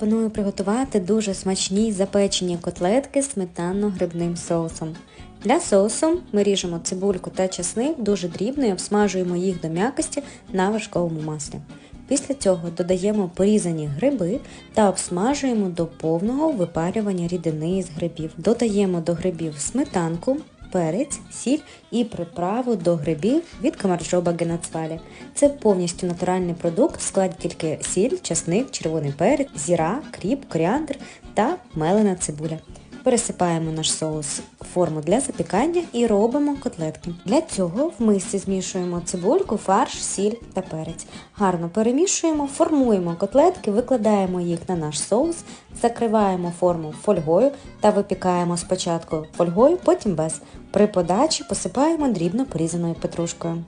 пропоную приготувати дуже смачні запечені котлетки сметанно-грибним соусом. Для соусу ми ріжемо цибульку та часник дуже дрібно і обсмажуємо їх до м'якості на вершковому маслі. Після цього додаємо порізані гриби та обсмажуємо до повного випарювання рідини з грибів. Додаємо до грибів сметанку, перець, сіль і приправу до грибів від камарджоба генацвалі. Це повністю натуральний продукт, в складі тільки сіль, часник, червоний перець, зіра, кріп, коріандр та мелена цибуля. Пересипаємо наш соус форму для запікання і робимо котлетки. Для цього в мисці змішуємо цибульку, фарш, сіль та перець. Гарно перемішуємо, формуємо котлетки, викладаємо їх на наш соус, закриваємо форму фольгою та випікаємо спочатку фольгою, потім без. При подачі посипаємо дрібно порізаною петрушкою.